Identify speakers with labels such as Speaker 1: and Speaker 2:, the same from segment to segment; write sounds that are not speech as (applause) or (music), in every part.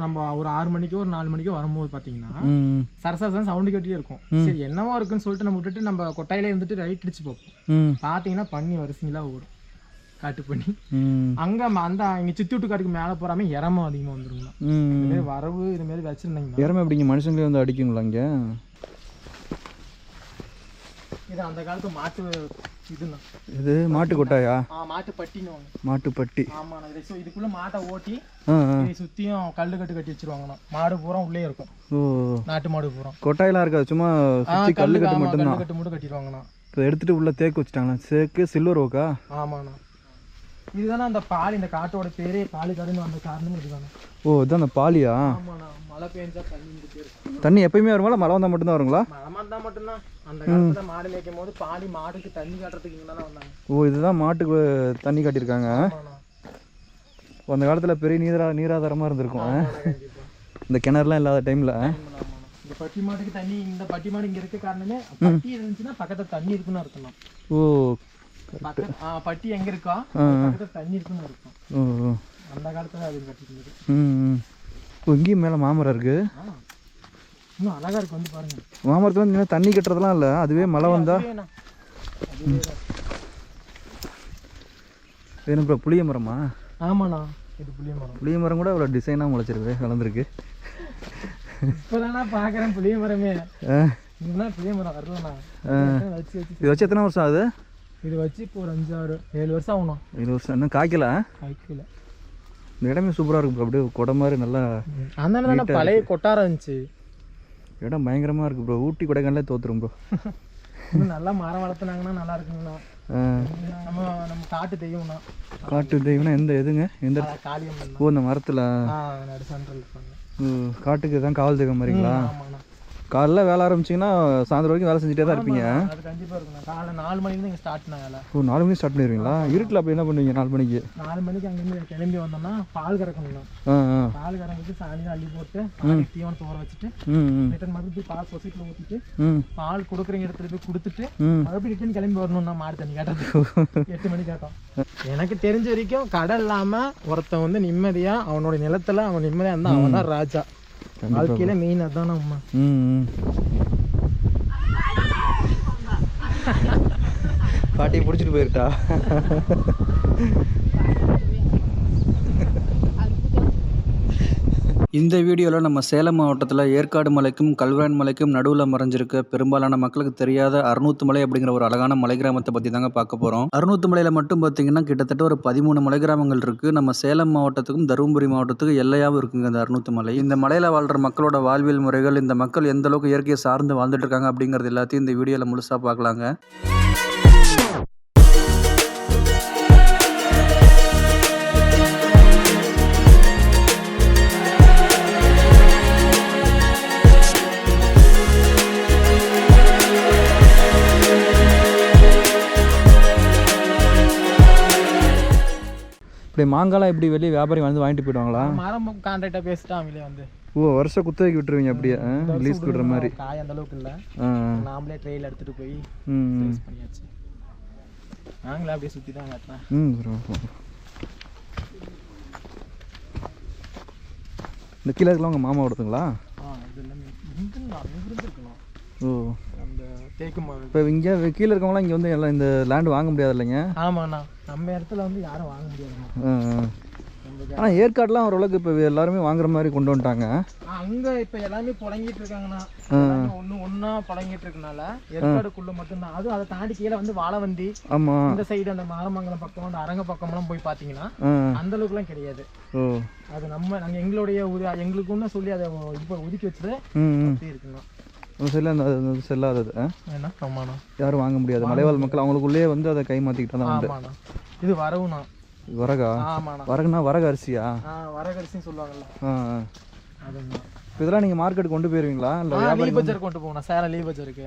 Speaker 1: நம்ம ஒரு ஆறு மணிக்கோ ஒரு நாலு மணிக்கோ வரும்போது பார்த்தீங்கன்னா
Speaker 2: ம்.
Speaker 1: சரசரசன் சவுண்டு கட்டியே இருக்கும். சரி என்னவோ இருக்குன்னு சொல்லிட்டு நம்ம விட்டுட்டு நம்ம கொட்டாயில இருந்துட்டு ரைட் அடிச்சு பார்ப்போம்.
Speaker 2: ம்.
Speaker 1: பார்த்தீங்கன்னா பண்ணி வரிசைங்களா ஓடும். காட்டு பண்ணி அங்க அந்த இங்க சித்தி விட்டு காட்டுக்கு மேலே போறாம இறமும் அதிகமாக வந்துருங்களா இது மாதிரி வரவு இது மாதிரி வச்சிருந்தீங்கன்னா.
Speaker 2: இறமை எப்படிங்க மனுஷங்களே வந்து அடிக்குங்களா இங்கே?
Speaker 1: இது அந்த காலத்து மாட்டு இதுண்ணா
Speaker 2: இது மாட்டு கொட்டாயா?
Speaker 1: மாட்டு பட்டின்னு
Speaker 2: மாட்டு பட்டி.
Speaker 1: ஆமாண்ணா இதை இதுக்குள்ள மாட்டை ஓட்டி இதை சுத்தியும் கல்லு கட்டு கட்டி வச்சிருவாங்கண்ணா. மாடு பூரா உள்ளே இருக்கும்.
Speaker 2: ஓ.
Speaker 1: நாட்டு மாடு பூரா.
Speaker 2: கொட்டாயெல்லாம் இருக்காது சும்மா சுற்றி கல் கட்டு
Speaker 1: ஆமா,
Speaker 2: மட்டும்தான்.
Speaker 1: கல்லு கட்டு மட்டும் கட்டிடுவாங்கண்ணா.
Speaker 2: இப்போ எடுத்துட்டு உள்ள தேக்கு வச்சுட்டாங்களா? தேக்கு சில்வர் ஓக்கா
Speaker 1: ஆமாண்ணா. இதுதானே அந்த பால் இந்த காட்டோட பேரே பாலு கடுன்னு வந்த காரணம் இதுதானே
Speaker 2: ஓ இதான் அந்த பாலியா?
Speaker 1: ஆமாண்ணா. மழை பெஞ்சா தண்ணி இருக்கும்.
Speaker 2: தண்ணி எப்பயுமே வருங்களா மழை வந்தால் மட்டும்தான் வருங்களா?
Speaker 1: மழை வந்தா மட்டும்தான். அந்த காலத்துல மாடு மேய்க்கும் போது பாலி மாடுக்கு தண்ணி காட்டுறதுக்கு இங்கே தானே வந்தாங்க.
Speaker 2: ஓ இதுதான் மாட்டுக்கு தண்ணி காட்டியிருக்காங்க. அந்த காலத்தில் பெரிய நீரா நீராதாரமாக இருந்திருக்கும். இந்த கிணறுலாம் இல்லாத டைமில்.
Speaker 1: இந்த பட்டி மாட்டுக்கு தண்ணி இந்த பட்டி மாடு இங்க இருக்க காரணமே பட்டி இருந்துச்சுன்னா பக்கத்துல தண்ணி இருக்குன்னு அர்த்தம்
Speaker 2: ஓ
Speaker 1: பட்டி எங்க இருக்கோ. பக்கத்துல தண்ணி இருக்குன்னு இருக்கும்
Speaker 2: ஓ
Speaker 1: அந்த காலத்துல அது.
Speaker 2: ஓ இங்கேயும் மேலே மாமரம் இருக்குது.
Speaker 1: இன்னும் அழகா இருக்கு வந்து பாருங்க.
Speaker 2: மாமரத்தில் வந்து தண்ணி கட்டுறதுலாம் இல்லை அதுவே மழை வந்தா.
Speaker 1: அதுவேண்ணா. அதுவேதான்.
Speaker 2: வேணும் ப்ரோ புளிய மரமா?
Speaker 1: ஆமாண்ணா இது புளிய மரம்.
Speaker 2: புளிய மரம் கூட அவ்வளோ டிசைனாக முளைச்சிருக்கு வளர்ந்துருக்கு.
Speaker 1: இப்பதானா பாக்குறேன் புளிய மரமே. புளிய மரம் வச்சு
Speaker 2: இது வச்சு எத்தனை வருஷம் ஆகுது?
Speaker 1: இது வச்சு இப்போ ஒரு அஞ்சு ஆறு ஏழு வருஷம் ஆகணும்
Speaker 2: இது வருஷம் இன்னும் காய்க்கல?
Speaker 1: கைக்கில்
Speaker 2: இந்த இடமே சூப்பராக இருக்கும் bro. அப்படியே கொடை மாதிரி நல்லா
Speaker 1: அந்த பழைய கொட்டாரம் இருந்துச்சு.
Speaker 2: இடம் பயங்கரமாக இருக்குது ப்ரோ ஊட்டி கொடைக்கானலே தோத்துரும் ப்ரோ
Speaker 1: இன்னும் நல்லா மரம் வளர்த்துனாங்கன்னா நல்லா இருக்குங்கண்ணா. நம்ம நம்ம காட்டு தெய்வம்ண்ணா.
Speaker 2: காட்டு தெய்வம்னா எந்த எதுங்க? எந்த
Speaker 1: காளியம்மன்
Speaker 2: ஓ இந்த மரத்தில். காட்டுக்கு தான் காவல் தெய்வம் மாதிரிங்களா?
Speaker 1: ஆமாண்ணா.
Speaker 2: காலைல வேலை ஆரம்பிச்சிங்கன்னா சாயந்தரம் வரைக்கும் வேலை செஞ்சுட்டே தான் இருப்பீங்க.
Speaker 1: அது கண்டிப்பா இருக்குண்ணா காலை நாலு மணிலேருந்து இங்கே ஸ்டார்ட் வேலை.
Speaker 2: ஓ நாலு மணிக்கு ஸ்டார்ட் பண்ணிடுவீங்களா? இருட்டில் அப்போ என்ன பண்ணுவீங்க நாலு மணிக்கு?
Speaker 1: நாலு மணிக்கு அங்கேருந்து கிளம்பி வந்தோம்னா பால்
Speaker 2: ஆ ஆ.
Speaker 1: பால் கறந்துட்டு சாணியில் அள்ளி போட்டு தீவனத்தை ஊற வச்சுட்டு ரிட்டன் மறுபடியும் பால் சொசைட்டியில் ஊற்றிட்டு பால் கொடுக்குறவங்க இடத்துல போய் கொடுத்துட்டு மறுபடியும் ரிட்டன் கிளம்பி வரணும்னா மாடு தண்ணி கேட்டது எட்டு மணி கேட்டோம். எனக்கு தெரிஞ்ச வரைக்கும் கடை இல்லாம ஒருத்தன் வந்து நிம்மதியா அவனோட நிலத்துல அவன் நிம்மதியா இருந்தா அவன் தான் ராஜா. வாழ்க்கையில மெயின் அதான் அம்மா
Speaker 2: ம் பாட்டியை பிடிச்சிட்டு போயிருட்டா இந்த வீடியோவில் நம்ம சேலம் மாவட்டத்தில் ஏற்காடு மலைக்கும் கல்வரான் மலைக்கும் நடுவில் மறைஞ்சிருக்க பெரும்பாலான மக்களுக்கு தெரியாத அறுநூத்து மலை அப்படிங்கிற ஒரு அழகான மலை கிராமத்தை பற்றி தாங்க பார்க்க போகிறோம் அறுநூத்து மலையில் மட்டும் பார்த்தீங்கன்னா கிட்டத்தட்ட ஒரு பதிமூணு மலை கிராமங்கள் இருக்குது நம்ம சேலம் மாவட்டத்துக்கும் தருமபுரி மாவட்டத்துக்கும் எல்லையாகவும் இருக்குங்க இந்த அறுநூத்து மலை. இந்த மலையில் வாழ்கிற மக்களோட வாழ்வியல் முறைகள் இந்த மக்கள் எந்த அளவுக்கு இயற்கையை சார்ந்து வாழ்ந்துட்டு இருக்காங்க அப்படிங்கிறது எல்லாத்தையும் இந்த வீடியோவில் முழுசாக பார்க்கலாங்க. இப்படி மாங்காலாம் எப்படி வெளியே வியாபாரி வந்து வாங்கிட்டு போயிடுவாங்களா?
Speaker 1: மரம் கான்ட்ராக்டா பேசிட்டு அவங்களே வந்து.
Speaker 2: ஓ வருஷம் குத்தகைக்கு விட்டுருவீங்க அப்படியே. லீஸ் விடுற மாதிரி.
Speaker 1: காய் அந்த அளவுக்கு இல்ல. நாமளே ட்ரெயில் எடுத்துட்டு போய் பண்ணியாச்சு. நாங்களே அப்படியே சுத்தி தான் காட்டினேன்
Speaker 2: ம். இந்த கீழே இருக்கலாம் உங்கள் மாமா ஒருத்தங்களா? ஓ.
Speaker 1: மரம்
Speaker 2: இப்போ இங்கே கீழே இருக்கவங்களாம் இங்கே வந்து எல்லாம் இந்த லேண்ட் வாங்க முடியாது இல்லைங்க
Speaker 1: ஆமாண்ணா. நம்ம இடத்துல வந்து யாரும் வாங்க நம்ம
Speaker 2: ஆனால் ஏற்காடுலாம் ஓரளவுக்கு இப்போ எல்லாருமே வாங்குற மாதிரி கொண்டு வந்துட்டாங்க.
Speaker 1: அங்க இப்ப எல்லாமே புழங்கிட்டு இருக்காங்கண்ணா. ஒண்ணு ஒண்ணா புழங்கிட்டு இருக்கனால ஏற்காடுக்குள்ள மட்டும்தான். அதுவும் அதை தாண்டி கீழே வந்து வாழவந்தி
Speaker 2: ஆமாம்
Speaker 1: இந்த சைடு அந்த மாரமங்கலம் பக்கம் அந்த அரங்க பக்கம்லாம் போய் பாத்தீங்கன்னா
Speaker 2: ஆ.
Speaker 1: அந்த அளவுக்குலாம் கிடையாது.
Speaker 2: ஓ.
Speaker 1: அது நம்ம நாங்க எங்களுடைய ஒரு எங்களுக்குன்னு சொல்லி அதை இப்போ ஒதுக்கி வச்சுட்டு இருக்குண்ணா
Speaker 2: அந்த அது செல்லாதது ஆ?
Speaker 1: என்ன? ஆமாண்ணா.
Speaker 2: யாரும் வாங்க முடியாது. மலைவாழ் மக்கள் அவங்களுக்குள்ளேயே வந்து அதை கை மாற்றிக்கிட்டு தான்
Speaker 1: ஆமாண்ணா. இது வரவுண்ணா
Speaker 2: வரகா? வரகுனா வரகு அரிசியா?
Speaker 1: ஆ வரகரிசின்னு சொல்லுவாங்கல்ல.
Speaker 2: இதெல்லாம் நீங்கள் மார்க்கெட் கொண்டு போயிருவீங்களா? இல்லை
Speaker 1: லீ பஜார் கொண்டு போகணும். சேலம் லீ பஜாருக்கு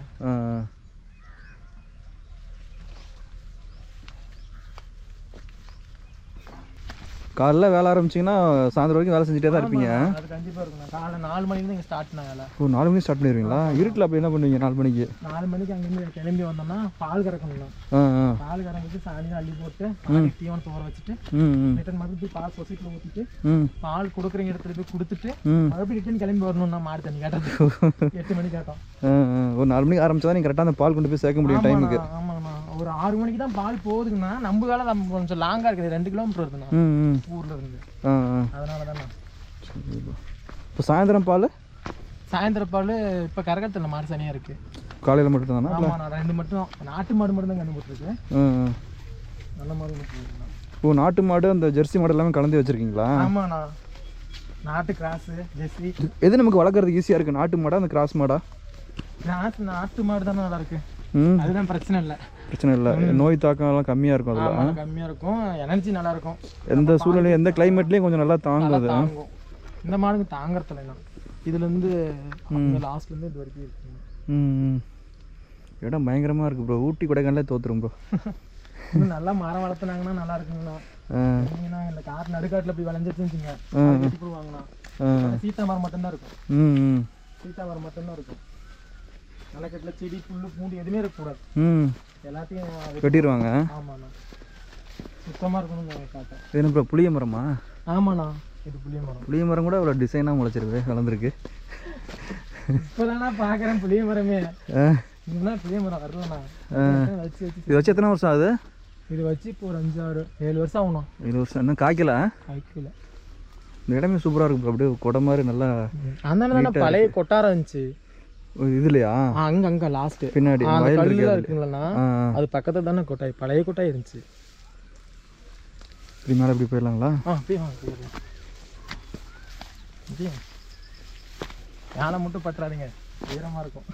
Speaker 2: காலைல வேலை ஆரம்பிச்சிங்கன்னா சாயந்தரம் வரைக்கும் வேலை செஞ்சுட்டே தான் இருப்பீங்க.
Speaker 1: அது கண்டிப்பா இருக்குண்ணா காலைல நாலு மணிக்கு இங்கே ஸ்டார்ட் வேலை.
Speaker 2: ஓ நாலு மணிக்கு ஸ்டார்ட் பண்ணிடுவீங்களா? இருட்டில் அப்போ என்ன பண்ணுவீங்க நாலு மணிக்கு?
Speaker 1: நாலு மணிக்கு அங்கேருந்து கிளம்பி வந்தோம்னா பால்
Speaker 2: ஆ
Speaker 1: பால் கறங்கிட்டு சாணியில் அள்ளி போட்டு தீவனம் தோற வச்சுட்டு ரிட்டன் மறுபடியும் பால் சொசைட்டில் ஊற்றிட்டு பால் கொடுக்குற இடத்துல போய் கொடுத்துட்டு மறுபடியும் ரிட்டன் கிளம்பி வரணும்னா மாடு தண்ணி கேட்டது (laughs) எட்டு மணி கேட்டோம்.
Speaker 2: ஒரு நாலு மணிக்கு ஆரம்பிச்சா நீங்கள் கரெக்டாக அந்த பால் கொண்டு போய் சேர்க்க முடியும் டைமுக்கு
Speaker 1: ஆமாண்ணா ஒரு ஆறு மணிக்கு தான் பால் போகுதுங்கண்ணா நம்ம காலம் நம்ம கொஞ்சம் லாங்காக இருக்குது. ரெண்டு கிலோமீட்டர் வருதுண்ணா. ஊர்ல இருந்து. அதனால தானே
Speaker 2: இப்போ சாயந்தரம் பால்?
Speaker 1: சாயந்தர பால் இப்போ கரகத்தில் மாடு சனியாக இருக்கு.
Speaker 2: காலையில் மட்டும் தானா
Speaker 1: ஆமாண்ணா ரெண்டு மட்டும். நாட்டு மாடு மட்டும் தான் கண்டு போட்டுருக்கு. நல்ல மாடு மட்டும்
Speaker 2: ஓ நாட்டு மாடு அந்த ஜெர்சி மாடு எல்லாமே கலந்து வச்சுருக்கீங்களா?
Speaker 1: ஆமாண்ணா. நாட்டு கிராஸு ஜெர்சி.
Speaker 2: எது நமக்கு வளர்க்குறதுக்கு ஈஸியாக இருக்குது நாட்டு மாடா அந்த கிராஸ் மாடா?
Speaker 1: கிராஸ் நாட்டு மாடு தானே நல்லா அதுதான் பிரச்சனை இல்லை.
Speaker 2: பிரச்சனை இல்லை. நோய் தாக்கம் எல்லாம் கம்மியாக இருக்கும் அதில்.
Speaker 1: கம்மியாக இருக்கும். எனர்ஜி நல்லா இருக்கும்.
Speaker 2: எந்த சூழ்நிலையும் எந்த கிளைமேட்லேயும் கொஞ்சம் நல்லா தாங்கும் அது.
Speaker 1: இந்த மாடுக்கு தாங்கறதில்லைண்ணா இதுலேருந்து லாஸ்ட்லேருந்து இது வரைக்கும்
Speaker 2: ம் ம். இடம் பயங்கரமாக இருக்குது ப்ரோ ஊட்டி கொடைக்கானலே தோத்துரும் ப்ரோ (laughs)
Speaker 1: இன்னும் நல்லா மரம் வளர்த்துனாங்கன்னா நல்லா இருக்குங்கண்ணா. நீங்கன்னா இந்த காட்டு நடுக்காட்டில் போய் வெட்டி போடுவாங்கண்ணா சீத்தா மரம் மட்டும்தான் இருக்கும். சீத்தா மரம் மட்டும்தான் இருக்கும். நிலக்கட்டில் செடி புல்லு பூண்டு எதுவுமே இருக்கக்கூடாது.
Speaker 2: ம்.
Speaker 1: எல்லாத்தையும்
Speaker 2: வெட்டிடுவாங்க?
Speaker 1: ஆமாண்ணா. சுத்தமாக இருக்கணுங்க காட்டை
Speaker 2: இது என்ன புளிய மரமா?
Speaker 1: ஆமாண்ணா. இது புளிய மரம்.
Speaker 2: புளிய மரம் கூட இவ்வளோ டிசைனாக முளைச்சிருக்கு வளர்ந்துருக்கு.
Speaker 1: இப்போதாண்ணா பார்க்குறேன் புளிய மரமே. இதுதான் புளிய மரம் வரலண்ணா. வச்சு வச்சு
Speaker 2: இது வச்சு எத்தனை வருஷம் ஆகுது?
Speaker 1: இது வச்சு இப்போ ஒரு அஞ்சு ஆறு ஏழு வருஷம் ஆகணும்
Speaker 2: ஏழு வருஷம். இன்னும் காய்க்கல?
Speaker 1: கைக்கில்
Speaker 2: இந்த இடமே சூப்பராக இருக்கும். அப்படியே கொடை மாதிரி நல்லா
Speaker 1: அந்த பழைய கொட்டாரம் இருந்துச்சு.
Speaker 2: இதுலையா?
Speaker 1: அங்க அங்க லாஸ்ட்
Speaker 2: பின்னாடி
Speaker 1: கல்லுல
Speaker 2: இருக்கு
Speaker 1: இருக்குங்களா. அது பக்கத்துல தானே கொட்டாய் பழைய கொட்டாய் இருந்துச்சு.
Speaker 2: இப்படி மேலே இப்படி போயிடலாங்களா?
Speaker 1: ஆ அப்படியே போயிடலாம். யானை மட்டும் பற்றாதீங்க ஈரமா இருக்கும்.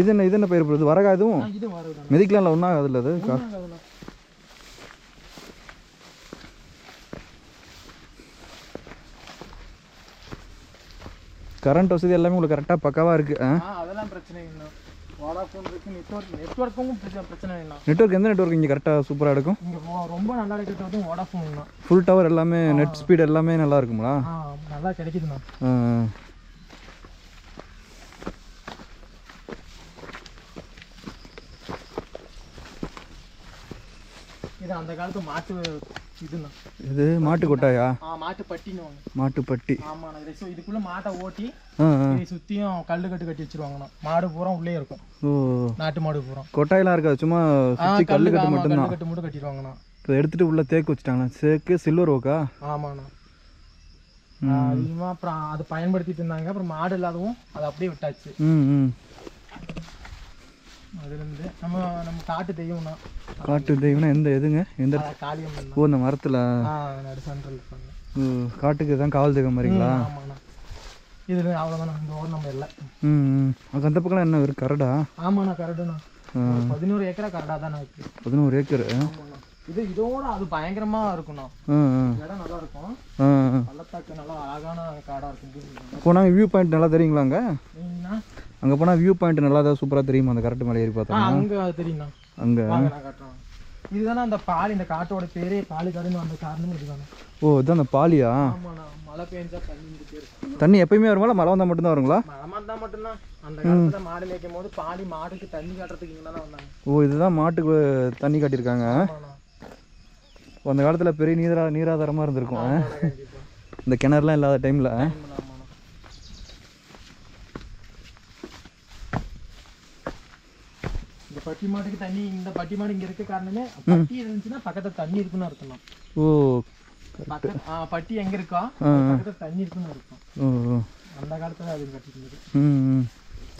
Speaker 2: இது என்ன இது என்ன பயிர் bro? இது வரகா இதுவும் மிதிக்கலாம்ல ஒன்றா அதில் அது? கரண்ட் வசதி எல்லாமே உங்களுக்கு கரெக்டாக பக்காவாக இருக்குது ஆ?
Speaker 1: அதெல்லாம் பிரச்சனை இல்லை. நெட்ஒர்க்
Speaker 2: எந்த நெட்ஒர்க் இங்கே கரெக்டாக சூப்பராக எடுக்கும்?
Speaker 1: ரொம்ப நல்லா
Speaker 2: ஃபுல் டவர் எல்லாமே நெட் ஸ்பீட் எல்லாமே நல்லா இருக்குங்களா?
Speaker 1: நல்லா கிடைக்குதுண்ணா
Speaker 2: ஆ.
Speaker 1: அந்த காலத்து மாட்டு இதுண்ணா.
Speaker 2: இது மாட்டு கொட்டாயா?
Speaker 1: மாட்டு பட்டின்னு வாங்க.
Speaker 2: மாட்டுப்பட்டி
Speaker 1: ஆமாண்ணா. இதை இதுக்குள்ள மாட்டை ஓட்டி இதை சுத்தியும் கல்லு கட்டு கட்டி வச்சிருவாங்கண்ணா. மாடு பூரா உள்ளே இருக்கும். நாட்டு மாடு பூரா.
Speaker 2: கொட்டாயெல்லாம் இருக்காது. சும்மா கல்
Speaker 1: கல்லு
Speaker 2: கட்டு
Speaker 1: ஆமா,
Speaker 2: மட்டும்தான்.
Speaker 1: கல்லு கட்டு மட்டும் கட்டிடுவாங்கண்ணா.
Speaker 2: இப்போ எடுத்துட்டு உள்ள தேக்கு வச்சுட்டாங்களா? தேக்கு சில்வர் ஓக்கா
Speaker 1: ஆமாண்ணா. அதிகமாக அப்புறம் அது பயன்படுத்திட்டு இருந்தாங்க. அப்புறம் மாடு இல்லாதவும் அதை அப்படியே விட்டாச்சு.
Speaker 2: ம் ம்.
Speaker 1: அதுலேருந்து நம்ம நம்ம காட்டு தெய்வம்னா.
Speaker 2: காட்டு தெய்வம்னா எந்த எதுங்க? எந்த
Speaker 1: காளியம்மன்
Speaker 2: ஓ இந்த மரத்தில்?
Speaker 1: இருப்பாங்க
Speaker 2: காட்டுக்கு தான் காவல் தெய்வம் மாதிரிங்களா
Speaker 1: இதில் அவ்வளோதாண்ணா இந்த ஓர் நம்ம இல்லை.
Speaker 2: ம் அங்கே அந்த பக்கம் என்ன இருக்கு கரடா?
Speaker 1: ஆமாண்ணா கரெக்டுண்ணா ஒரு பதினோரு ஏக்கரா கரெக்டாக தானே
Speaker 2: பதினோரு ஏக்கர்?
Speaker 1: இது இதோட அது பயங்கரமா
Speaker 2: ஆ
Speaker 1: இடம் நல்லா இருக்கும். பள்ளத்தாக்கு நல்லா அழகான காடா இருக்கும்.
Speaker 2: போனால் வியூ பாயிண்ட் நல்லா தெரியுங்களாங்க அங்கே போனால் வியூ பாயிண்ட் நல்லா தான் சூப்பராக தெரியுமா. அந்த கரெக்ட் மேலே ஏறி
Speaker 1: ஆ
Speaker 2: பார்த்தா
Speaker 1: அங்க அது தெரியுண்ணா
Speaker 2: அங்கே.
Speaker 1: இதுதானே அந்த பால் இந்த காட்டோட பேரே பாலிக்காடுன்னு அந்த காரணமும் இதுதானே.
Speaker 2: ஓ இதுதான் அந்த பாலியா?
Speaker 1: மழை பெஞ்சா தண்ணி
Speaker 2: தண்ணி எப்பயுமே வருங்களா மழை வந்தால் மட்டும்தான் வருங்களா?
Speaker 1: மழை மாட்டா மட்டும்தான். அந்த காலத்துல மாடு மேய்க்கும் போது பாடி மாடுக்கு தண்ணி காட்டுறதுக்கு இங்கே வந்தாங்க.
Speaker 2: ஓ இதுதான் மாட்டுக்கு தண்ணி காட்டியிருக்காங்க. அந்த காலத்தில் பெரிய நீரா நீராதாரமாக இருந்திருக்கும் இந்த கிணறுலாம் இல்லாத டைமில்
Speaker 1: ஆமாண்ணா, ஆமாண்ணா. இந்த பட்டி மாட்டுக்கு தண்ணி இந்த பட்டி மாடு இங்க இருக்க காரணமே பட்டி இருந்துச்சுன்னா பக்கத்துல தண்ணி இருக்குன்னு அர்த்தம்.
Speaker 2: ஓ
Speaker 1: பட்டி எங்க இருக்கோ. பக்கத்துல தண்ணி இருக்குன்னு அர்த்தம். அந்த காலத்துல அது கட்டிருந்தது.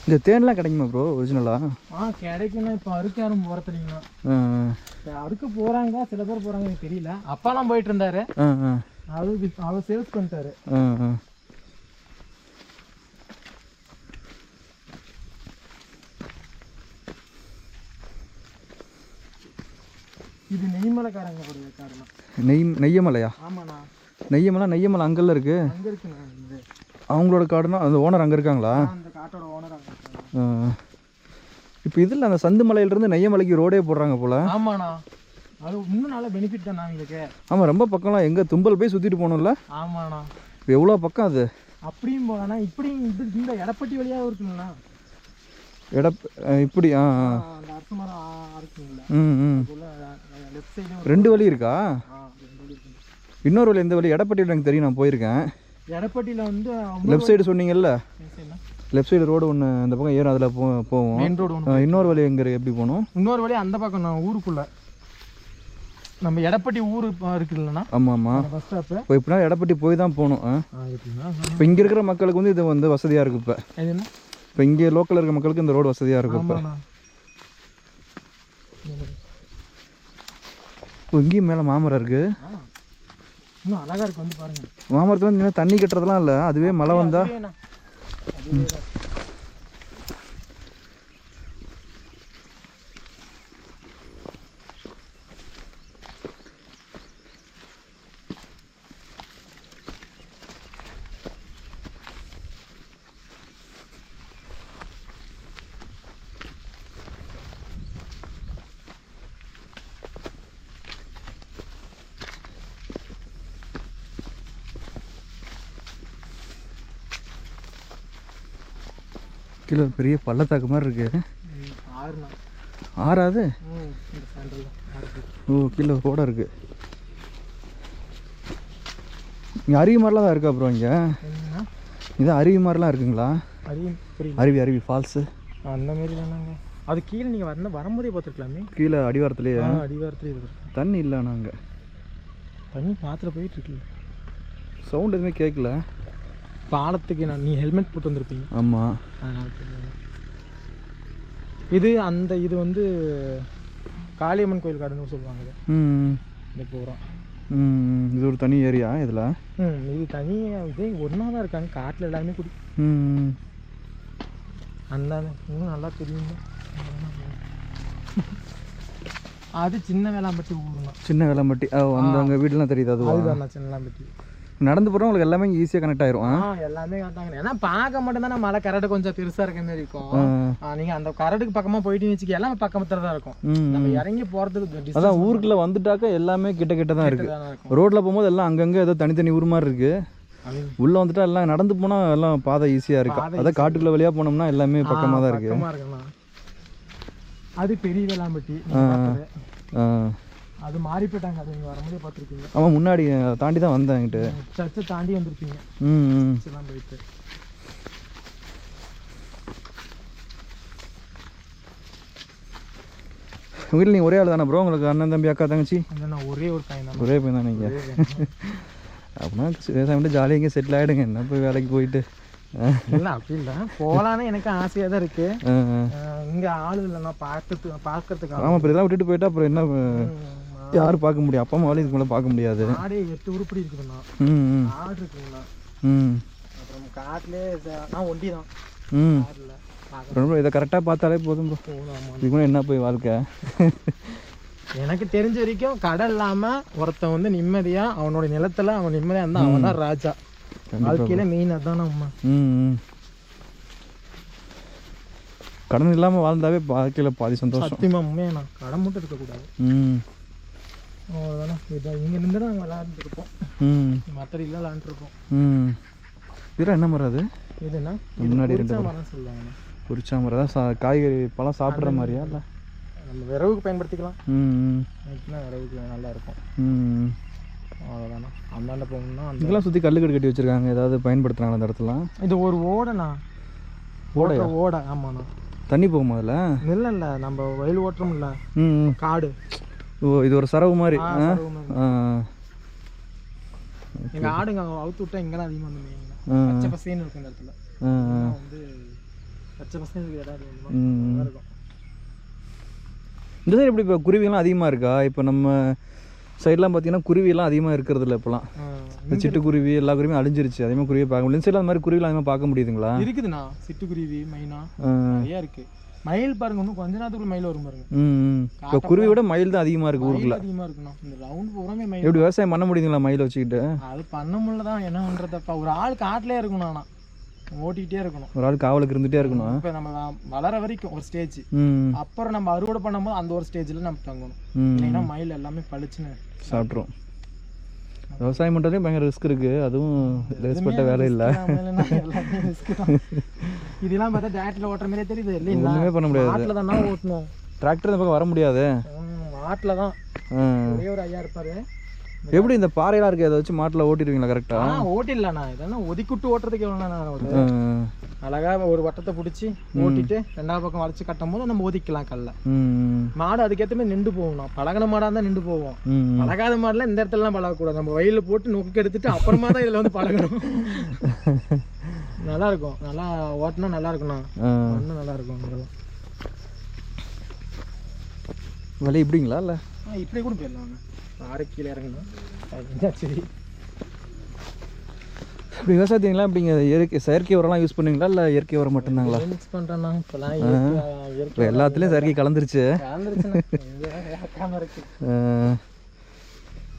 Speaker 2: இந்த தேன்லாம் கிடைக்குமா ப்ரோ ஒரிஜினலா
Speaker 1: ஆ? கிடைக்கும்னா இப்போ அறுக்க யாரும் போகிறதில்லைங்கண்ணா அறுக்க போறாங்க சில பேர் போறாங்க எனக்கு தெரியல. அப்பாலாம் போயிட்டு இருந்தாரு. அவர் அவர் சேல்ஸ் பண்ணிட்டாரு. இது நெய்மலைக்காரங்க போடுற காரணம்
Speaker 2: நெய் நெய்யமலையா?
Speaker 1: ஆமாண்ணா.
Speaker 2: நெய்யமலை நெய்யமலை அங்கெல்லாம் இருக்கு.
Speaker 1: அங்க இருக்குண்ணா இது.
Speaker 2: அவங்களோட காடுனா அந்த ஓனர் அங்கே இருக்காங்களா?
Speaker 1: அந்த காட்டோட ஓனர் அங்க இருக்காங்க
Speaker 2: இப்போ இதில் அந்த சந்து மலையிலேருந்து நெய்யமலைக்கு ரோடே போடுறாங்க போல்.
Speaker 1: ஆமாண்ணா. அது இன்னும் நல்ல பெனிஃபிட் தானே எங்களுக்கு
Speaker 2: ஆமாம் ரொம்ப பக்கம்லாம் எங்கே தும்பல் போய் சுற்றிட்டு போகணும்ல?
Speaker 1: ஆமாண்ணா.
Speaker 2: எவ்வளோ பக்கம் அது?
Speaker 1: அப்படியும் போகலாண்ணா இப்படியும் இது இந்த எடப்பட்டி வழியாக இருக்குங்களா
Speaker 2: எட இப்படி ஆ ம் ம். ரெண்டு வழி இருக்கா. இன்னொரு வழி எந்த வழி எடப்பட்டி எனக்கு தெரியும் நான் போயிருக்கேன்.
Speaker 1: எடப்பட்டியில் வந்து
Speaker 2: லெஃப்ட் சைடு சொன்னீங்கல்ல? லெஃப்ட் சைடு ரோடு ஒன்று அந்த பக்கம் ஏறும் அதில் போ போவோம். இன்னொரு வழி எங்கே எப்படி போகணும்?
Speaker 1: இன்னொரு வழி அந்த பக்கம் நான் ஊருக்குள்ள. நம்ம எடப்பட்டி ஊர் இருக்கு இல்லைண்ணா
Speaker 2: ஆமாம் ஆமாம்
Speaker 1: பஸ் ஸ்டாப்பு
Speaker 2: இப்போ இப்படினா எடப்பட்டி போய் தான் போகணும் இப்போ இங்கே இருக்கிற மக்களுக்கு வந்து இது வந்து வசதியாக இருக்கும் இப்போ. இப்போ இங்கே லோக்கலில் இருக்க மக்களுக்கு இந்த ரோடு வசதியாக இருக்கும் இப்போ. இங்கேயும் மேலே மாமரம் இருக்குது
Speaker 1: வந்து
Speaker 2: மாமரத்தில் வந்து இன்னும் தண்ணி கட்டுறதுலாம் இல்லை அதுவே மழை வந்தால் கீழே பெரிய பள்ளத்தாக்கு மாதிரி இருக்குது ஆறாது. ஓ கீழே ரோடாக இருக்குது இங்கே அருவி மாதிரிலாம் தான் இருக்கா அப்புறம் இங்கே?
Speaker 1: என்னண்ணா
Speaker 2: இது அருவி மாதிரிலாம் இருக்குங்களா? அருவி அருவி ஃபால்ஸு
Speaker 1: அந்த மாரி தானாங்க அது கீழே நீங்கள் வந்த வரும்போதே பார்த்துருக்கலாமே.
Speaker 2: கீழே அடிவாரத்துலேயே?
Speaker 1: அடிவாரத்துலேயே இருக்கு.
Speaker 2: தண்ணி இல்லை நாங்கள்
Speaker 1: தண்ணி பாத்தில் போயிட்டு இருக்குல்ல.
Speaker 2: சவுண்ட் எதுவுமே கேட்கல
Speaker 1: பாலத்துக்கு நான் நீ ஹெல்மெட் போட்டு வந்திருப்பீங்க.
Speaker 2: ஆமாம்
Speaker 1: அதனால. இது அந்த இது வந்து காளியம்மன் கோயில் காடுன்னு சொல்லுவாங்க. இந்த பூரா
Speaker 2: ம் இது ஒரு தனி ஏரியா இதில்?
Speaker 1: ம் இது தனியாக இதே ஒன்றா தான் இருக்காங்க. காட்டில் எல்லாமே குடி. அந்த இன்னும் நல்லா தெரியுங்க அது சின்ன வேளாம்பட்டி ஊருண்ணா
Speaker 2: சின்ன வேலம்பட்டி ஓ அந்த அங்கே வீடுலாம் தெரியுது அதுவா?
Speaker 1: அதுதான் சின்ன வேளாம்பட்டி.
Speaker 2: நடந்து போகிறோம் உங்களுக்கு எல்லாமே ஈஸியாக கனெக்ட் ஆயிரும்.
Speaker 1: எல்லாமே ஏன்னா பார்க்க மட்டும் தான் மலை கரடு கொஞ்சம் பெருசா இருக்க மாதிரி இருக்கும்.
Speaker 2: ஆ.
Speaker 1: ஆ, நீங்க அந்த கரடுக்கு பக்கமா போயிட்டு வச்சுக்க எல்லாமே பக்கத்துல தான் இருக்கும். நம்ம இறங்கி போறதுக்கு distance
Speaker 2: அதான் ஊருக்குள்ளே வந்துட்டாக்க எல்லாமே கிட்ட கிட்ட தான் இருக்குது ரோட்டில் போகும்போது எல்லாம் அங்கங்கே ஏதோ தனித்தனி ஊர் மாதிரி இருக்குது உள்ளே வந்துட்டா எல்லாம் நடந்து போனால் எல்லாம் பாதை ஈஸியாக இருக்கு. அதான் காட்டுக்குள்ளே வழியாக போனோம்னா எல்லாமே பக்கமாக தான்
Speaker 1: பக்கமா இருக்குண்ணா அது பெரிய வேளாம்பட்டி அது மாறி போயிட்டாங்க. அது நீங்க வரும்போதே பார்த்துருக்கீங்க.
Speaker 2: ஆமாம் முன்னாடி தாண்டி தான் வந்தேன் என்கிட்ட.
Speaker 1: சர்ச்சை தாண்டி வந்திருப்பீங்க.
Speaker 2: ம் ம்.
Speaker 1: சர்ச்செல்லாம் போயிட்டு.
Speaker 2: வீட்டில் நீங்கள் ஒரே ஆள் தானே ப்ரோ உங்களுக்கு அண்ணன் தம்பி அக்கா தங்கச்சி?
Speaker 1: நான் ஒரே ஒரு பையன் தான்.
Speaker 2: ஒரே பையன் தான் நீங்கள் அப்படின்னா விவசாயம் ஜாலியாக இங்கே செட்டில் ஆகிடுங்க என்ன போய் வேலைக்கு போயிட்டு?
Speaker 1: இல்ல அப்படி இல்ல. போலான்னு எனக்கு ஆசையா தான் இருக்கு.
Speaker 2: ஆ, ஆ.
Speaker 1: அஹ் இங்க ஆளு இல்லைண்ணா பார்க்கறதுக்கு பார்க்கறதுக்கு
Speaker 2: ஆமாம் இப்போ இதெல்லாம் விட்டுட்டு போயிட்டா அப்புறம் என்ன யாரும் பார்க்க முடியும். அப்பா அம்மாவாலும் இதுக்கு மேலே பார்க்க முடியாது.
Speaker 1: ஆடே எட்டு உருப்படி இருக்குதுண்ணா.
Speaker 2: ம்
Speaker 1: ஆடு இருக்குங்கண்ணா
Speaker 2: ம்.
Speaker 1: அப்புறம் காட்டிலே நான் ஒண்டி தான்
Speaker 2: ம். ரொம்ப இதை கரெக்டாக பார்த்தாலே போதும் இதுக்கு என்ன போய் வாழ்க்கை?
Speaker 1: எனக்கு தெரிஞ்ச வரைக்கும் கடை இல்லாம ஒருத்தன் வந்து நிம்மதியா அவனோட நிலத்துல அவன் நிம்மதியா இருந்தா அவன் தான் ராஜா. வாழ்க்கையில மெயின் அதான் உண்மை
Speaker 2: ம் கடன் இல்லாமல் வாழ்ந்தாவே வாழ்க்கையில் பாதி சந்தோஷம்.
Speaker 1: சத்தியமா உண்மையாண்ணா. கடை மட்டும் இருக்கக்கூடாது.
Speaker 2: ம்.
Speaker 1: அவ்வளோதானே இதான் இங்க இருந்து நாங்கள் விளாண்டுருப்போம்
Speaker 2: ம்.
Speaker 1: மற்ற இல்லை விளாண்டுருப்போம்
Speaker 2: ம். இதெல்லாம் என்ன மரம் அது?
Speaker 1: இதுன்னா
Speaker 2: முன்னாடி
Speaker 1: இது
Speaker 2: ரெண்டு
Speaker 1: மரம். சொல்லுவாங்கண்ணா.
Speaker 2: பொரிச்சா மரம். தான் சா காய்கறி பழம் சாப்பிட்ற மாதிரியா இல்லை?
Speaker 1: நம்ம விறகுக்கு பயன்படுத்திக்கலாம்.
Speaker 2: ம்
Speaker 1: விறகுக்கு நல்லா இருக்கும்
Speaker 2: ம்.
Speaker 1: அவ்வளோதாண்ணா அந்தாண்ட போகணும்னா
Speaker 2: இதெல்லாம் சுற்றி கல்லுக்கட்டு கட்டி வச்சுருக்காங்க. ஏதாவது பயன்படுத்துனாங்களா அந்த இடத்துலாம்
Speaker 1: இது ஒரு ஓடைண்ணா. ஓட ஓடை. ஆமாண்ணா.
Speaker 2: தண்ணி போகுமா அதில்?
Speaker 1: இல்லை இல்லை. நம்ம வயல் ஓட்டுறோம் இல்லை
Speaker 2: ம் ம்.
Speaker 1: காடு.
Speaker 2: ஓ இது ஒரு சரவு மாதிரி.
Speaker 1: எங்க ஆடுங்க அங்க அவுத்து விட்டா இங்கெல்லாம் அதிகமாக வந்து. பச்சை பசேன்னு இருக்கும் இந்த இடத்துல. வந்து பச்சை பசேன்னு இருக்கிற இடம் இருக்குமா.
Speaker 2: இந்த சைடு இப்படி இப்போ குருவிலாம் அதிகமாக இருக்கா? இப்போ நம்ம சைட்லாம் பார்த்தீங்கன்னா குருவிலாம் அதிகமாக இருக்கிறது இல்லை இப்போலாம் இந்த சிட்டுக்குருவி எல்லா குருவியும் அழிஞ்சிருச்சு. அதே மாதிரி குருவியை பார்க்க முடியும் இந்த சைடில் அந்த மாதிரி குருவிலாம் அதிகமாக பார்க்க முடியுதுங்களா?
Speaker 1: இருக்குதுண்ணா சிட்டுக்குருவி மைனா
Speaker 2: ஆ.
Speaker 1: நிறைய இருக்கு. மயில் பாருங்க இன்னும் கொஞ்ச நேரத்துக்குள்ள மயில் வரும் பாருங்க.
Speaker 2: இப்போ குருவி விட மயில் தான் அதிகமாக இருக்குது ஊருக்குள்ள.
Speaker 1: அதிகமா இருக்குண்ணா இந்த ரவுண்ட் பூராமே மயில்.
Speaker 2: எப்படி விவசாயம் பண்ண முடியுதுங்களா மயிலை வச்சுக்கிட்டு?
Speaker 1: அது பண்ண முடியல தான் என்ன பண்றதப்பா? ஒரு ஆள் காட்டிலே இருக்கணும் ஆனா. ஓட்டிக்கிட்டே இருக்கணும்.
Speaker 2: ஒரு ஆள் காவலுக்கு இருந்துகிட்டே இருக்கணும்.
Speaker 1: இப்போ நம்ம வளர வரைக்கும் ஒரு ஸ்டேஜ் அப்புறம் நம்ம அறுவடை பண்ணும்போது அந்த ஒரு ஸ்டேஜில் நம்ம தங்கணும். இல்லைன்னா மயில் எல்லாமே பளிச்சுன்னு
Speaker 2: சாப்பிட்ரும் விவசாயம் பண்ணுறதே பயங்கர ரிஸ்க் இருக்குது அதுவும் லேஸ்பட்ட வேலை இல்லை.
Speaker 1: இதெல்லாம் பார்த்தா டேட்டில் ஓட்டுற மாதிரியே தெரியுது. இல்லைங்களா?
Speaker 2: ஒன்றுமே பண்ண முடியாது.
Speaker 1: மாட்டில் தானே ஓட்டணும்.
Speaker 2: டிராக்டர் இந்த பக்கம் வர முடியாது.
Speaker 1: மாட்டில் தான். ஒரே ஒரு ஐயா இருப்பாரு.
Speaker 2: எப்படி இந்த பாறையெல்லாம் இருக்குது அதை வச்சு மாட்டில் ஓட்டிடுவீங்களா கரெக்டாக
Speaker 1: ஓட்டிடலாண்ணா இதெல்லாம் ஒதுக்கிட்டு ஓட்டுறதுக்கு எவ்வளோ நான் ஒரு அழகா ஒரு வட்டத்தை பிடிச்சி ஓட்டிட்டு ரெண்டாவது பக்கம் வளைச்சு கட்டும் போது நம்ம ஒதுக்கலாம் கல்ல. மாடு அதுக்கேற்ற மாதிரி நின்று போகணும் பழகின மாடாக இருந்தால் நின்று போவோம். பழகாத மாடெல்லாம் இந்த இடத்துலலாம் பழகக்கூடாது. நம்ம வயலில் போட்டு நொக்கு எடுத்துட்டு அப்புறமா தான் இதில் வந்து பழகணும். (laughs) நல்லா இருக்கும். நல்லா ஓட்டினா நல்லா இருக்கும்ண்ணா. மண்ணு நல்லா இருக்கும்
Speaker 2: வலி இப்படிங்களா இல்லை?
Speaker 1: இப்படி கூட போயிடலாங்க ஆறு கீழே இறங்கணும். சரி.
Speaker 2: இப்படி விவசாயத்தீங்களா இப்படிங்க இயற்கை செயற்கை உரம்லாம் யூஸ் பண்ணுவீங்களா? இல்லை இயற்கை உரம் மட்டும்தாங்களா?
Speaker 1: மிக்ஸ் பண்ணுறேண்ணா இப்போலாம்
Speaker 2: இப்போ எல்லாத்துலேயும் செயற்கை கலந்துருச்சு.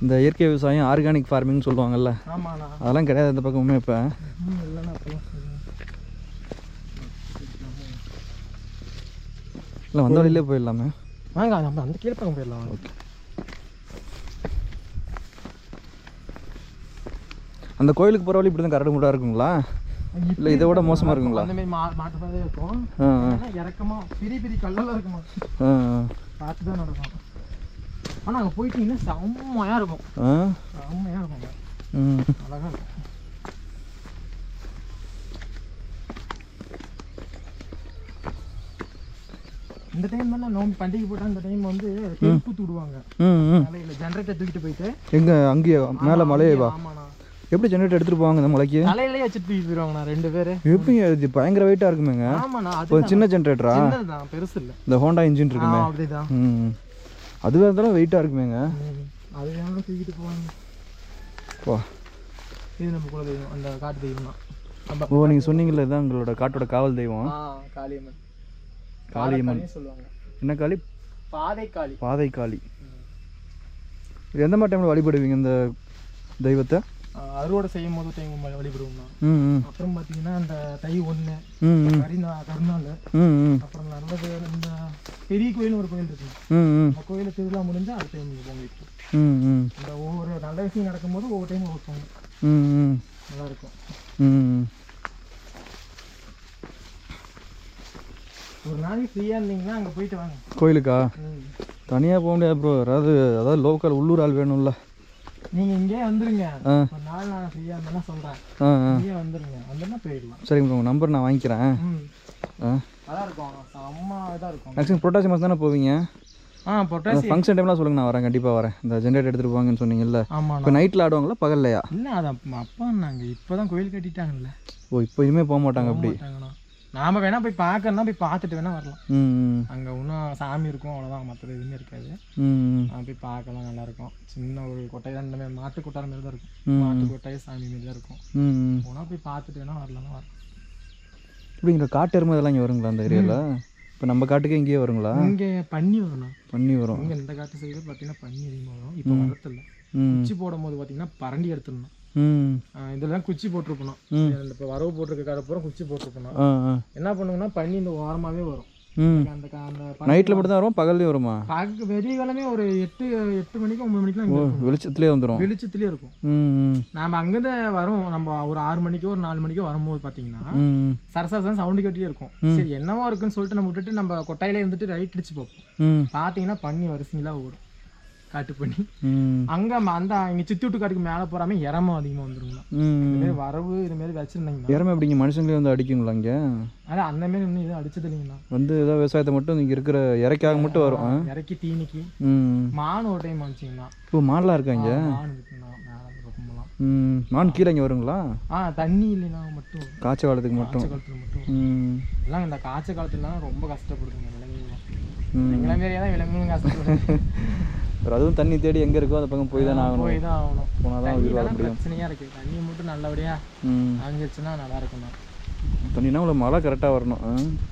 Speaker 2: இந்த இயற்கை விவசாயம் ஆர்கானிக் ஃபார்மிங்னு சொல்லுவாங்கல்ல. அதெல்லாம் கிடையாது இந்த பக்கமுமே இப்போ. இல்லை வந்த வழியிலே போயிடலாமே.
Speaker 1: வாங்க நம்ம அந்த கீழே பக்கம் போயிடலாம். வாங்க.
Speaker 2: அந்த கோயிலுக்கு போகிற வழி இப்படி தான் கரடு முடாக இருக்குங்களா? இல்லை இதை விட மோசமாக இருக்குங்களா?
Speaker 1: அந்த மாதிரி மா மாட்டு பாதை இருக்கும்.
Speaker 2: ஆ ஆ,
Speaker 1: ஆனா இறக்கமா பெரிய பெரிய கல்லெல்லாம் இருக்குமா. பார்த்து தான் நடக்கும். ஆனால் அங்கே போயிட்டீங்கன்னா செம்மையாக இருக்கும். செம்மையாக இருக்கும் இந்த டைம் தானே நோம்பு பண்டிகை போட்டால் இந்த டைம் வந்து தெருக்கூத்து விடுவாங்க.
Speaker 2: ம் ம்.
Speaker 1: தலையில் ஜென்ரேட்டர் தூக்கிட்டு போயிட்டு.
Speaker 2: எங்கே? அங்கேயே? மேலே மலையேவா?
Speaker 1: ஆமாண்ணா.
Speaker 2: எப்படி ஜெனரேட்டர் எடுத்துகிட்டு போவாங்க இந்த மலைக்கு?
Speaker 1: தலையிலேயே வச்சுட்டு தூக்கிட்டு போயிடுவாங்கண்ணா ரெண்டு பேர்.
Speaker 2: எப்படிங்க இது பயங்கர வெயிட்டாக இருக்குமேங்க. ஒரு சின்ன ஜென்ரேட்டரா
Speaker 1: பெருசு இல்லை.
Speaker 2: இந்த ஹோண்டா இன்ஜின்
Speaker 1: ஆ
Speaker 2: இருக்குமே
Speaker 1: அப்படிதான்.
Speaker 2: ம் அதுவாக இருந்தாலும் வெயிட்டாக இருக்குமேங்க.
Speaker 1: அது வேணாலும் தூக்கிட்டு போவாங்க?
Speaker 2: வா
Speaker 1: இது நம்ம குல தெய்வம் அந்த காட்டு தெய்வம் தான்.
Speaker 2: ஓ நீங்கள் சொன்னீங்கல்ல இதான் உங்களோட காட்டோட காவல் தெய்வம்?
Speaker 1: ஆ காளியம்மன்.
Speaker 2: காளியம்மன்.
Speaker 1: சொல்லுவாங்க.
Speaker 2: என்ன காளி?
Speaker 1: பாதை காளி
Speaker 2: பாதை காளி எந்த மாதிரி டைமில் வழிபடுவீங்க இந்த தெய்வத்தை?
Speaker 1: அறுவடை செய்யும் போது டைம் வழிபடுவோம்னா அப்புறம் பார்த்தீங்கன்னா அந்த தை ஒன்று கரிநா கருநாள் அப்புறம் நல்லது இந்த பெரிய கோயில்னு ஒரு கோயில் இருக்கு கோயிலில் திருவிழா முடிஞ்சா அடுத்த டைம் நீங்கள் பொங்கிட்டு இந்த ஒவ்வொரு நல்ல விஷயம் நடக்கும்போது ஒவ்வொரு டைம் ஒவ்வொரு பொங்கல் நல்லா இருக்கும். ஒரு நாளைக்கு ஃப்ரீயாக இருந்தீங்கன்னா அங்கே போயிட்டு வாங்க.
Speaker 2: கோயிலுக்கா? தனியாக போக முடியாது ப்ரோ யாராவது அதாவது லோக்கல் உள்ளூர் ஆள் வேணும்ல.
Speaker 1: நீங்கள் இங்கேயே வந்துருங்க. ஒரு நாள் நான் ஃப்ரீயாக இருந்தேன்னா சொல்கிறேன் இங்கேயே வந்துருங்க. வந்தோன்னா போயிடலாம்.
Speaker 2: சரிங்க ப்ரோ உங்கள் நம்பர் நான் வாங்கிக்கிறேன்.
Speaker 1: நல்லா இருக்கும். செம்ம இதாக இருக்கும்.
Speaker 2: மேக்ஸிமம் புரட்டாசி மாதம் தானே போவீங்க?
Speaker 1: ஆ பொட்டாசி
Speaker 2: ஃபங்க்ஷன் டைம்லாம் சொல்லுங்க நான் வரேன் கண்டிப்பாக வரேன். இந்த ஜென்ரேட்டர் எடுத்துகிட்டு போவாங்கன்னு சொன்னீங்கல்ல.
Speaker 1: ஆமாண்ணா
Speaker 2: இப்போ நைட்டில் ஆடுவாங்களா பகல்லையா?
Speaker 1: இல்லை அது அப்ப- நாங்கள் இப்போ தான் கோயில் கட்டிட்டாங்கல்ல.
Speaker 2: ஓ இப்போ இனிமேல் போக மாட்டாங்க அப்படி.
Speaker 1: நாம வேணா போய் பார்க்கறனா போய் பார்த்துட்டு வேணா வரலாம். அங்கே இன்னும் சாமி இருக்கும் அவ்வளோதான் மற்றது எதுவுமே இருக்காது. போய் பார்க்கலாம் நல்லா இருக்கும். சின்ன ஒரு கொட்டை தான் இந்த மாட்டு கொட்டார மாதிரி தான் இருக்கும். மாட்டு கொட்டாய் சாமி மாதிரி தான் இருக்கும். போனால் போய் பார்த்துட்டு வேணா வரலாம் வரலாம்
Speaker 2: இப்படிங்கிற காட்டு எருமை இதெல்லாம் இங்கே வருங்களா அந்த ஏரியாவில் இப்போ நம்ம காட்டுக்கே இங்கேயே வருங்களா?
Speaker 1: இங்கே பன்னி வரணும்.
Speaker 2: பண்ணி வரும்.
Speaker 1: இங்கே இந்த காட்டு சைடில் பார்த்தீங்கன்னா பன்னி அதிகமாக வரும். இப்போ வரதில்ல
Speaker 2: ம்.
Speaker 1: குச்சி போடும்போது பார்த்தீங்கன்னா பரண்டி எடுத்துடணும். இதெல்லாம் குச்சி போட்டிருக்கணும். இப்போ வரவு போட்டிருக்க கடை பூரா குச்சி போட்டிருக்கணும். என்ன பண்ணுங்கன்னா பன்னி இந்த ஓரமாகவே வரும்.
Speaker 2: நைட்டில் மட்டும் தான் வரும்? பகல்லையும் வருமா?
Speaker 1: வெறிய காலமே ஒரு எட்டு எட்டு மணிக்கு ஒன்பது இருக்கும்.
Speaker 2: வெளிச்சத்துலேயே வந்துடும்
Speaker 1: வெளிச்சத்துலேயே இருக்கும். நாம அங்கேருந்து வரோம். நம்ம ஒரு ஆறு மணிக்கோ ஒரு நாலு மணிக்கோ வரும்போது பார்த்தீங்கன்னா
Speaker 2: ம்
Speaker 1: சரசரசன் சவுண்டு கட்டியே இருக்கும். சரி என்னவோ இருக்குன்னு சொல்லிட்டு நம்ம விட்டுட்டு நம்ம கொட்டாயில இருந்துட்டு ரைட் அடிச்சு பார்ப்போம்.
Speaker 2: ம்.
Speaker 1: பார்த்தீங்கன்னா பண்ணி வரிசைங்களா ஓடும். காட்டு பண்ணி அங்கே அந்த இங்கே சித்தி விட்டு காட்டுக்கு மேலே போறாம இறமும் அதிகமாக வந்துருங்களா வரவு இதுமாரி வச்சிருந்தீங்கன்னா.
Speaker 2: இறமை எப்படிங்க? மனுஷங்களே வந்து அடிக்குங்களா இங்கே
Speaker 1: ஆனால் அந்த மாரி இன்னும் எதுவும் அடிச்சது இல்லைங்கண்ணா.
Speaker 2: வந்து ஏதோ விவசாயத்தை மட்டும் இங்கே இருக்கிற இறக்காக மட்டும் வரும்?
Speaker 1: இறக்கி தீனிக்கு. மான் ஒரு டைம் வந்துச்சிங்கன்னா
Speaker 2: இப்போ மான்லாம் இருக்காங்க
Speaker 1: மான் இருக்குண்ணா.
Speaker 2: மான் கீழே இங்கே வருங்களா?
Speaker 1: ஆ தண்ணி இல்லைன்னா மட்டும்.
Speaker 2: காய்ச்ச காலத்துக்கு மட்டும்.
Speaker 1: காலத்தில் மட்டும்.
Speaker 2: ம்.
Speaker 1: எல்லாம் இந்த காய்ச்சல் காலத்துலலாம் ரொம்ப கஷ்டப்படுதுங்க விலங்குகள். எங்களை மாரியே தான் விலங்குகளும் கஷ்டப்படுது. (laughs)
Speaker 2: அப்புறம் அதுவும் தண்ணி தேடி எங்கே இருக்கோ அந்த பக்கம் போய் தானே ஆகணும்.
Speaker 1: போய் தான் ஆகணும்.
Speaker 2: போனால் தான் உயிர் வாழ முடியும்.
Speaker 1: பிரச்சனையா இருக்கு. தண்ணி மட்டும் நல்லபடியா
Speaker 2: ம்.
Speaker 1: வாங்கிடுச்சுன்னா நல்லா இருக்கும்ண்ணா
Speaker 2: தண்ணினா உங்களுக்கு மழை கரெக்டாக வரணும்?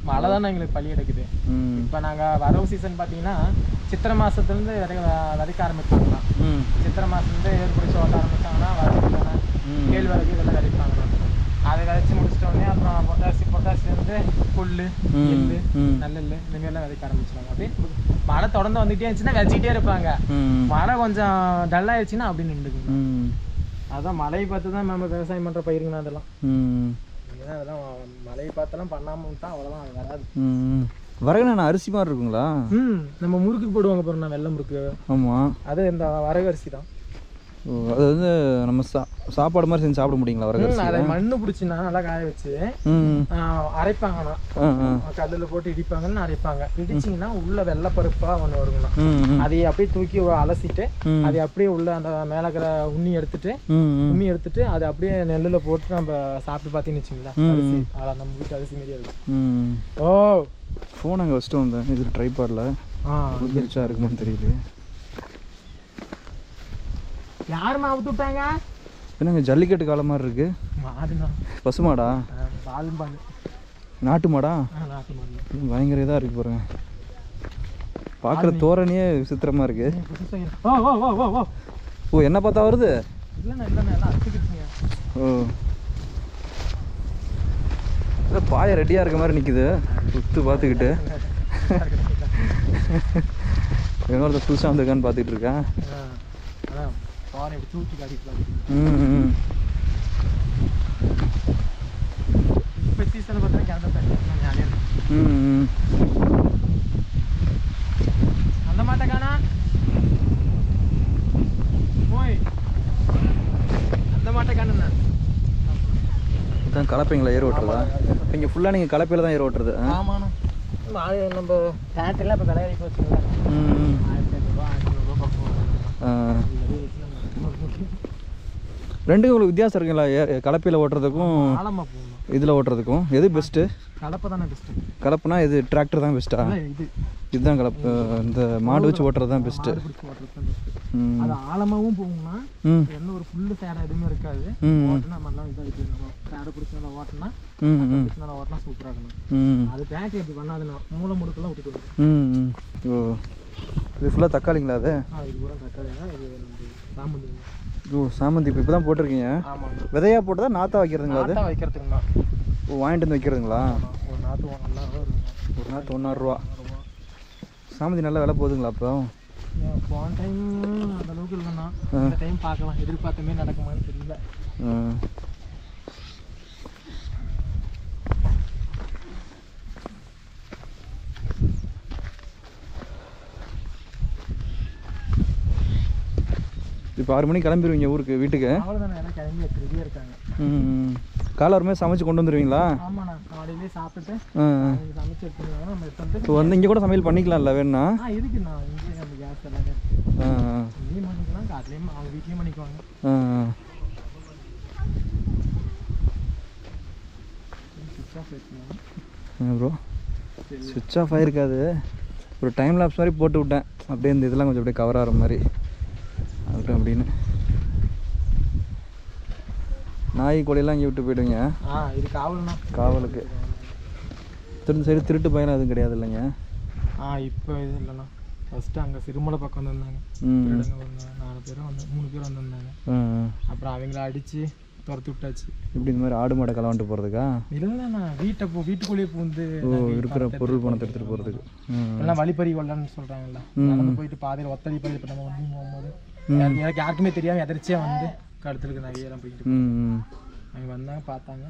Speaker 1: மழை தான் எங்களுக்கு பள்ளி எடுக்குது. இப்போ நாங்கள் வரவு சீசன் பார்த்தீங்கன்னா சித்திரை மாதத்துலேருந்து விதைக்க விதைக்க ஆரம்பிப்பாங்கண்ணா
Speaker 2: ம்.
Speaker 1: சித்திரை மாதத்துலேருந்து ஆரம்பிச்சாங்கன்னா வரகு தானே
Speaker 2: ம்.
Speaker 1: கேழ்வரகு இதெல்லாம் விதைப்பாங்கண்ணா அதை விதைச்சு முடிச்சிட்ட உடனே அப்புறம் பொட்டாசி பொட்டாசி வந்து புல்லு
Speaker 2: ம்,
Speaker 1: எள்ளு
Speaker 2: ம்.
Speaker 1: நல்லெள்ளு இந்த மாதிரிலாம் விதைக்க ஆரம்பிச்சிடுவாங்க அப்படியே மழை தொடர்ந்து வந்துட்டே இருந்துச்சுன்னா வச்சுக்கிட்டே இருப்பாங்க. மழை கொஞ்சம் டல் ஆயிடுச்சுன்னா அப்படி நின்றுக்குங்க. அதான் மழையை பார்த்து தான் நம்ம விவசாயம் பண்ணுற பயிருங்க அதெல்லாம். அதெல்லாம் மழையை பார்த்தெல்லாம் பண்ணாமல் விட்டா அவ்வளோதான் அது வராது.
Speaker 2: வரகுனா அரிசி மாதிரி இருக்குங்களா?
Speaker 1: ம். நம்ம முறுக்கு போடுவாங்க பாருங்க வெள்ளை முறுக்கு.
Speaker 2: ஆமாம்
Speaker 1: அது இந்த வரகு அரிசி தான்.
Speaker 2: அது வந்து நம்ம சா சாப்பாடு மாதிரி செஞ்சு சாப்பிட முடியுங்களா வரகு
Speaker 1: ம்,
Speaker 2: அரிசி
Speaker 1: அதை மண்ணு பிடிச்சின்னா நல்லா காய வச்சு அரைப்பாங்கண்ணா.
Speaker 2: ஆ ஆ.
Speaker 1: கல்லில் போட்டு இடிப்பாங்கன்னு அரைப்பாங்க. இடிச்சிங்கன்னா உள்ள வெள்ளைப்பருப்பாக ஒன்று வருங்கண்ணா. அதை அப்படியே தூக்கி அலசிட்டு. அதை அப்படியே உள்ள அந்த மேலே இருக்கிற உண்ணி எடுத்துட்டு உண்ணி எடுத்துட்டு அதை அப்படியே நெல்லில் போட்டு நம்ம சாப்பிட்டு பார்த்தீங்கன்னு வச்சுங்களேன்
Speaker 2: ம்.
Speaker 1: அரிசி அவ்வளோ நம்ம வீட்டு அரிசி மாதிரியே இருக்கும்.
Speaker 2: ம்
Speaker 1: ஓ.
Speaker 2: ஃபோன் அங்கே வச்சுட்டு வந்தேன். இது ட்ரைபாடில்
Speaker 1: ஆ.
Speaker 2: புதுச்சா இருக்குமான்னு தெரியல
Speaker 1: யாரும்மா அவுத்து விட்டாங்க?
Speaker 2: என்னங்க ஜல்லிக்கட்டு காலம் மாதிரி இருக்கு.
Speaker 1: மாடுண்ணா.
Speaker 2: பசுமாடா?
Speaker 1: பாலும் பால்
Speaker 2: நாட்டு மாடா?
Speaker 1: நாட்டு மாடு.
Speaker 2: பயங்கர இதாக இருக்கு பாருங்க. பார்க்குற தோரணையே விசித்திரமா இருக்கு.
Speaker 1: ஓ ஓ ஓ ஓ ஓ
Speaker 2: ஓ என்ன பார்த்தா வருது? ஓ. இல்லை பாய ரெடியாக இருக்க மாதிரி நிற்குது சுத்து பார்த்துக்கிட்டு. (laughs) இன்னொருத்த புதுசாக வந்திருக்கான்னு பார்த்துக்கிட்டு இருக்கேன்.
Speaker 1: பானை இப்படி தூக்கி காட்டிட்டு
Speaker 2: ம் ம்.
Speaker 1: இப்போ சீசனில் பார்த்தா கிணத்த தண்ணி ஜாலியாக இருக்கும்
Speaker 2: ம் ம்.
Speaker 1: அந்த மாட்டை காணா. போய் அந்த மாட்டை காணுண்ணா
Speaker 2: இதான் கலப்பைங்களா ஏர் ஓட்டுறதா? இங்கே ஃபுல்லாக நீங்கள் கலப்பையில் தான் ஏர் ஓட்டுறது?
Speaker 1: ஆமாண்ணா. நம்ம பேண்ட்லாம் இப்போ வரைக்கும் வச்சுக்கல
Speaker 2: ம் ம்.
Speaker 1: ஆயிரத்தி ஐநூறுரூவா ஆயிரத்தி நூறுரூவா பக்கம்
Speaker 2: ஆ.
Speaker 1: இது வெளியே வச்சு நம்ம
Speaker 2: ரெண்டுக்கும் உங்களுக்கு வித்தியாசம் இருக்குங்களா? கலப்பையில் ஓட்டுறதுக்கும் இதில் ஓட்டுறதுக்கும். எது பெஸ்ட்டு
Speaker 1: கலப்பை தானே பெஸ்ட்டு
Speaker 2: கலப்புனா இது டிராக்டர் தான் பெஸ்ட்டா
Speaker 1: இது.
Speaker 2: இதுதான் கலப்பு. இந்த மாடு வச்சு ஓட்டுறது தான் பெஸ்ட்டு
Speaker 1: அது ஆழமாகவும் போகும்னா எந்த ஒரு புல்லு சேடை எதுவுமே இருக்காது. ஓட்டுனா இதாக சேடை பிடிச்சி நல்லா ஓட்டினா நல்லா ஓட்டினா சூப்பராக அது பேண்ட் எப்படி பண்ணாதுன்னா மூளை முடுக்கெல்லாம் விட்டுட்டு
Speaker 2: ம் ஓ. இது ஃபுல்லாக தக்காளிங்களா அது?
Speaker 1: இது இது சாமந்தி
Speaker 2: ஓ சாமந்தி இப்போ இப்போ தான் போட்டிருக்கீங்க?
Speaker 1: ஆமாங்க.
Speaker 2: விதையா போட்டதா நாத்தா வைக்கிறதுங்களா அது?
Speaker 1: நாட்டா வைக்கிறதுக்குண்ணா
Speaker 2: ஓ வாங்கிட்டு வந்து வைக்கிறதுங்களா?
Speaker 1: ஒரு நாற்று நல்லா ரூபா இருக்குங்க.
Speaker 2: ஒரு நாற்று ஒன்றாயிரரூவா
Speaker 1: ரூபா
Speaker 2: சாமந்தி நல்லா விலை போகுதுங்களா அப்போ?
Speaker 1: போன டைம் அந்த அளவுக்கு இல்லைண்ணா. இந்த டைம் பார்க்கலாம். எதிர்பார்த்த மாதிரி நடக்குமான்னு தெரியல.
Speaker 2: இப்போ ஆறு மணிக்கு கிளம்பிடுவீங்க ஊருக்கு வீட்டுக்கு?
Speaker 1: அவ்வளோதானே எல்லாம் கிளம்பி ரெடியாக இருக்காங்க.
Speaker 2: ம் காலவரமே சமைச்சு கொண்டு வந்துடுவீங்களா
Speaker 1: ஆமாண்ணா காலையிலே சாப்பிட்டுட்டு
Speaker 2: ஆ.
Speaker 1: அவங்க சமைச்சு எடுத்துருவாங்க நம்ம எடுத்து வந்து
Speaker 2: இங்கே கூட சமையல் பண்ணிக்கலாம்ல வேணும்னா?
Speaker 1: இருக்குண்ணா. இங்கேயே அந்த கேஸ் எல்லாமே
Speaker 2: ஆ ஆ,
Speaker 1: இங்கேயும் பண்ணிக்கலாம் காட்டிலையும் அவங்க வீட்லேயும் பண்ணிக்குவாங்க
Speaker 2: ஆ ஆ.
Speaker 1: சுவிட்ச் ஆஃப் வச்சுக்கோங்க
Speaker 2: ப்ரோ சுவிட்ச் ஆஃப் ஆகிருக்காது ஒரு டைம் லாப்ஸ் மாதிரி போட்டு விட்டேன். அப்படியே இந்த இதெல்லாம் கொஞ்சம் அப்படியே கவர் ஆகிற மாதிரி. அப்படி அப்படின்னு. நாய் கோழியெல்லாம் இங்கே விட்டு போயிடுவீங்க?
Speaker 1: ஆ இது காவல்ண்ணா
Speaker 2: காவலுக்கு. திருட்டு சைடு திருட்டு பயம் எதுவும் கிடையாது இல்லைங்க?
Speaker 1: ஆ இப்போ இது இல்லைண்ணா. ஃபஸ்ட்டு அங்கே சிறுமலை பக்கம் வந்திருந்தாங்க. நாலு பேரும் வந்து மூணு பேர் வந்திருந்தாங்க. அப்புறம் அவங்கள அடித்து துரத்து விட்டாச்சு.
Speaker 2: இப்படி இந்த மாதிரி ஆடு மாடை கலவாண்டு போகிறதுக்கா
Speaker 1: இல்லைண்ணா வீட்டை போ வீட்டுக்குள்ளேயே பூந்து
Speaker 2: ஓ இருக்கிற பொருள் பணத்தை எடுத்துகிட்டு போகிறதுக்கு
Speaker 1: எல்லாம் வழிப்பறி கொள்ளன்னு சொல்கிறாங்கல்ல நடந்து போயிட்டு பாதையில் ஒத்தடி பாதை இப்போ நம்ம வந்து போகும்போது எனக்கு யாருக்குமே தெரியாமல் எதிர்ச்சியாக வந்து கழுத்துருக்கு நகையெல்லாம் போயிட்டு
Speaker 2: ம் ம்.
Speaker 1: அவங்க வந்தாங்க பார்த்தாங்க.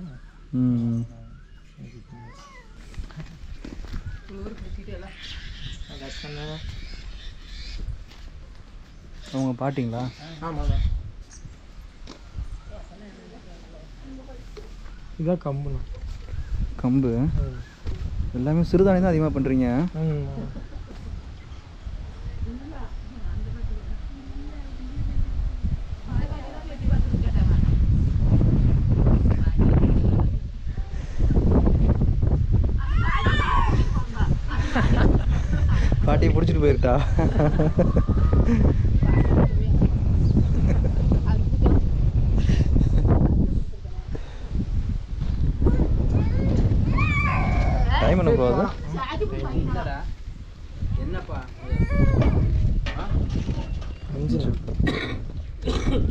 Speaker 2: அவங்க பாட்டிங்களா?
Speaker 1: ஆமாண்ணா இதான் கம்புண்ணா.
Speaker 2: கம்பு?
Speaker 1: ம்.
Speaker 2: எல்லாமே சிறுதானியம் தான் அதிகமாக பண்ணுறீங்க பாட்டியை பிடிச்சிட்டு போயிருட்டா டைம் என்ன போகுது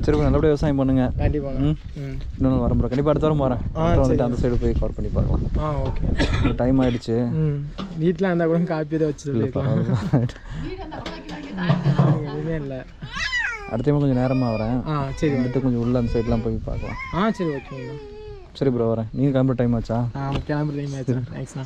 Speaker 2: சரி bro, நல்லபடியா விவசாயம் பண்ணுங்க.
Speaker 1: கண்டிப்பாக
Speaker 2: இன்னொன்று வரேன் ப்ரோ கண்டிப்பாக அடுத்த வாரம் வரேன். அப்புறம் வந்துட்டு அந்த சைடு போய் கவர் பண்ணி பார்க்கலாம்.
Speaker 1: ஓகே.
Speaker 2: டைம் ஆயிடுச்சு.
Speaker 1: வீட்டில் இருந்தால் கூட காப்பி தான் வச்சு சொல்லியிருக்கலாம் எதுவுமே இல்லை.
Speaker 2: அடுத்த டைம் கொஞ்சம் நேரமாக வரேன்.
Speaker 1: ஆ சரி
Speaker 2: வந்துட்டு கொஞ்சம் உள்ள அந்த சைட்லாம் போய் பார்க்கலாம்.
Speaker 1: ஆ சரி ஓகேங்கண்ணா
Speaker 2: சரி ப்ரோ வரேன். நீங்கள் கிளம்புற டைம் ஆச்சா?
Speaker 1: ஆ கிளம்புற டைம் ஆச்சு. தேங்க்ஸ்ண்ணா